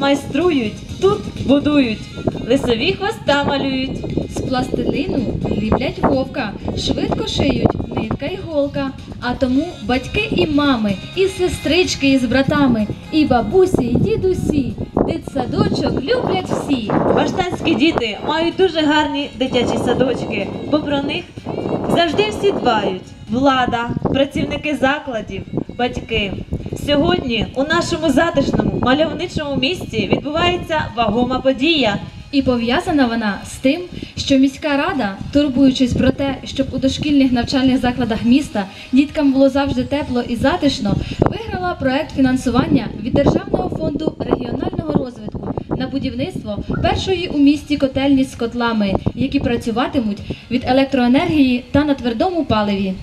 майструють, тут будують, лисові хвоста малюють. З пластилину ліплять вовка, швидко шиють нитка й голка. А тому батьки і мами, і сестрички із братами, і бабусі, і дідусі, дитсадочок люблять всі. Баштанські діти мають дуже гарні дитячі садочки, бо про них завжди всі дбають. Влада, працівники закладів, батьки. Сьогодні у нашому затишному мальовничому місті відбувається вагома подія. І пов'язана вона з тим, що міська рада, турбуючись про те, щоб у дошкільних навчальних закладах міста діткам було завжди тепло і затишно, виграла проект фінансування від Державного фонду регіонального розвитку на будівництво першої у місті котельні з котлами, які працюватимуть від електроенергії та на твердому паливі.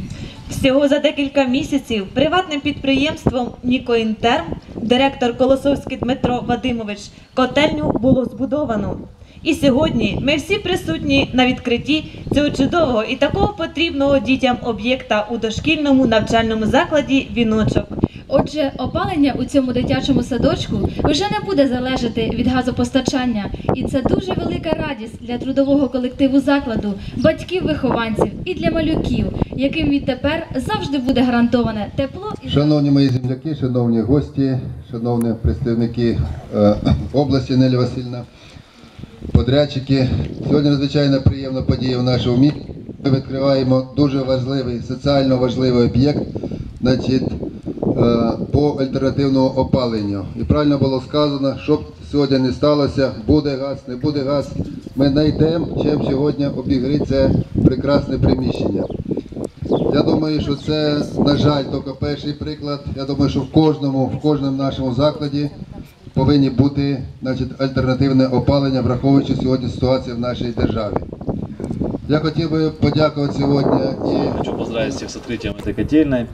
Всього за декілька місяців приватним підприємством Нікоінтерм, директор Колосовський Дмитро Вадимович, котельню було збудовано. І сьогодні ми всі присутні на відкритті цього чудового і такого потрібного дітям об'єкта у дошкільному навчальному закладі віночок. Отже, опалення у цьому дитячому садочку вже не буде залежати від газопостачання, і це дуже велика радість для трудового колективу закладу, батьків-вихованців і для малюків, яким відтепер завжди буде гарантоване тепло Шановні мої земляки, шановні гості, шановні представники е, області Нелі Васильівна, подрядчики. Сьогодні надзвичайно приємна подія в нашому місті. Ми відкриваємо дуже важливий, соціально важливий об'єкт значить, по альтернативному опаленню. І правильно було сказано, щоб сьогодні не сталося, буде газ, не буде газ. Ми знайдемо, чим сьогодні обігріти це прекрасне приміщення. Я думаю, що це, на жаль, тільки перший приклад. Я думаю, що в кожному, в кожному нашому закладі повинні бути значить, альтернативне опалення, враховуючи сьогодні ситуацію в нашій державі. Я хотів би подякувати сьогодні і Хочу поздравить всех с открытием этой котельной.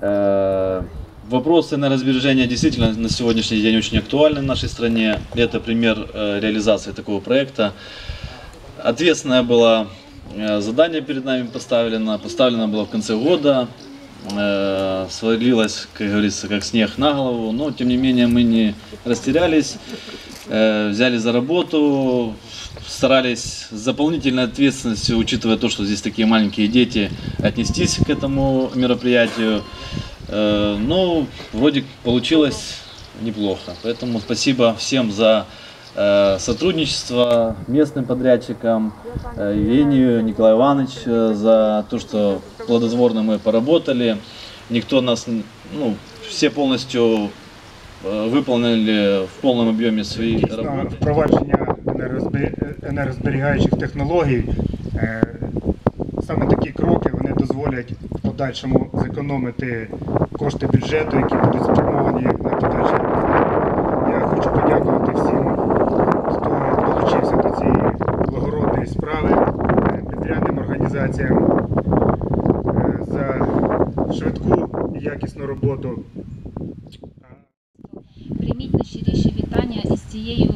Э, Вопросы энергосбережения действительно на сегодняшний день очень актуальны в нашей стране. Это пример э, реализации такого проекта. Ответственное было э, задание перед нами поставлено. Поставлено было в конце года. Свалилось, как говорится, как снег на голову. Но, тем не менее, мы не растерялись. Взяли за работу, старались с дополнительной ответственностью, учитывая то, что здесь такие маленькие дети, отнестись к этому мероприятию. Э, Ну, вроде получилось неплохо. Поэтому спасибо всем за э, сотрудничество местным подрядчикам, э, Евгению, Николаю Иванович, э, за то, что плодотворно мы поработали. Никто нас, ну, все полностью выполнили в полном объеме свои Дійсно, работы. Енергозберігаючих технологій. е, Саме такі кроки вони дозволять в подальшому зекономити кошти бюджету, які будуть спрямовані на подальший. Я хочу подякувати всім, хто долучився до цієї благородної справи, е, підрядним організаціям е, за швидку і якісну роботу. Прийміть найщиріші вітання із цією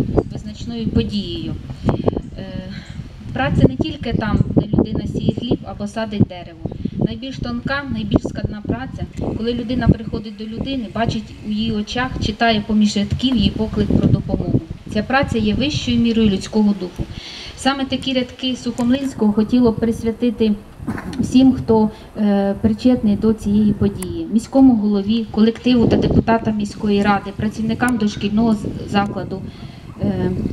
визначною подією. Е, Праця не тільки там, де людина сіє хліб або садить дерево. Найбільш тонка, найбільш складна праця, коли людина приходить до людини, бачить у її очах, читає поміж рядків її поклик про допомогу. Ця праця є вищою мірою людського духу. Саме такі рядки Сухомлинського хотіло присвятити всім, хто е, причетний до цієї події, міському голові, колективу та депутатам міської ради, працівникам дошкільного закладу,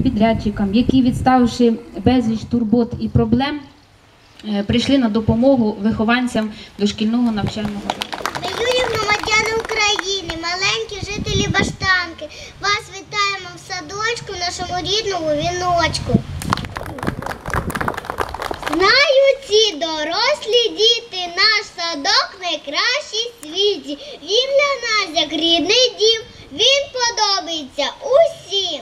підрядчикам, які, відставивши безліч турбот і проблем, е, прийшли на допомогу вихованцям дошкільного навчального закладу. Громадяни України, маленькі жителі Баштанки. Вас вітаємо в садочку, нашому рідному віночку. Знають ці дорослі діти, наш садок найкращий світі. Він для нас як рідний дім, він подобається усім.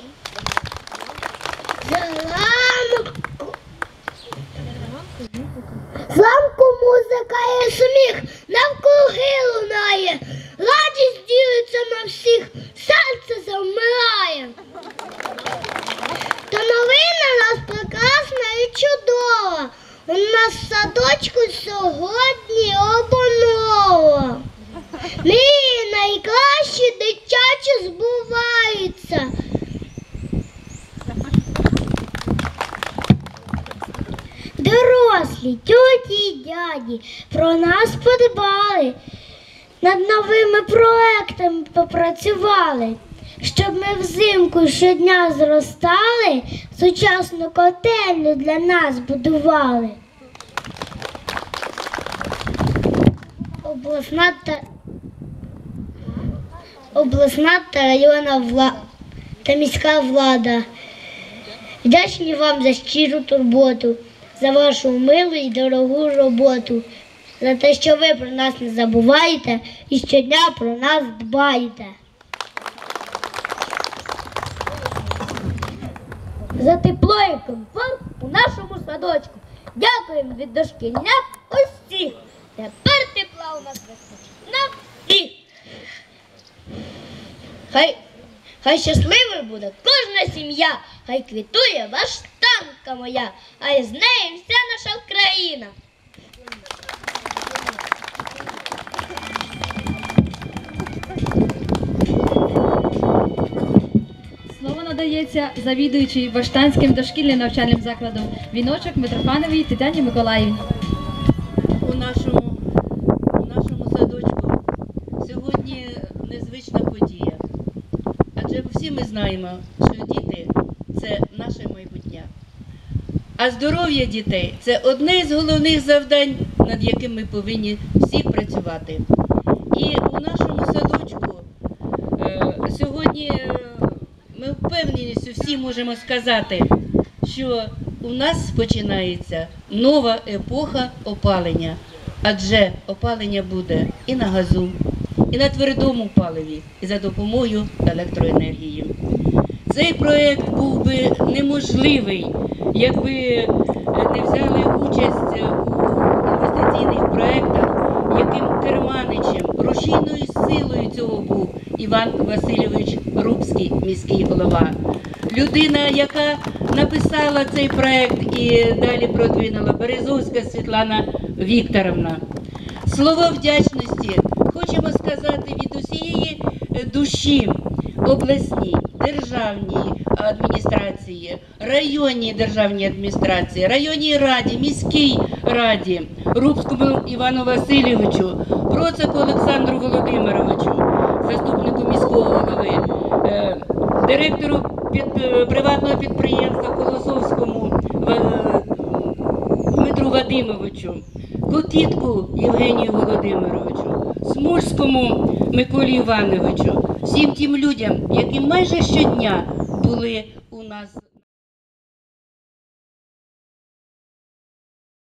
Зламку музика і сміх навкруги лунає, радість ділиться на всіх, серце завмирає. Та новина нас прекрасна і чудова. У нас садочку сьогодні дорослі, тьоті й дяді про нас подбали, над новими проектами попрацювали, щоб ми взимку щодня зростали, сучасну котельню для нас будували. Обласна та обласна та районна влада та міська влада. Вдячні вам за щиру турботу, за вашу милу і дорогу роботу, за те, що ви про нас не забуваєте і щодня про нас дбаєте. За тепло і комфорт у нашому садочку. Дякуємо від дошкільнят усіх. Тепер тепла у нас вистачить на всіх. Хай, хай щасливою буде кожна сім'я, хай квітує баштанка моя, а із нею вся наша Україна. Слово надається завідуючій Баштанським дошкільним навчальним закладом Віночок Митрофановій Тетяні Миколаївні. у нашому, у нашому садочку сьогодні незвична подія. Адже всі ми знаємо, що діти це наше майбутнє. А здоров'я дітей це одне з головних завдань, над яким ми повинні всі працювати. І у нашому садочку е, сьогодні е, ми впевненістю всі можемо сказати, що у нас починається нова епоха опалення, адже опалення буде і на газу, і на твердому паливі, і за допомогою електроенергії. Цей проект був би неможливий, якби е, не взяли участь у інвестиційних проектах, яким керманичем, рушійною силою цього був Іван Васильович Рубський, міський голова. Людина, яка написала цей проект і далі продвинула Березовська Світлана Вікторовна. Слово вдячності хочемо сказати від усієї е, душі обласній, державній адміністрації, районній державній адміністрації, районній раді, міській раді, Рубському Івану Васильовичу, Процеку Олександру Володимировичу, заступнику міського голови, е, директору під, е, приватного підприємства Колосовському е, Дмитру Вадимовичу, Кокітку Євгенію Володимировичу, Смужському Миколі Івановичу, всім тим людям, які майже щодня були у нас.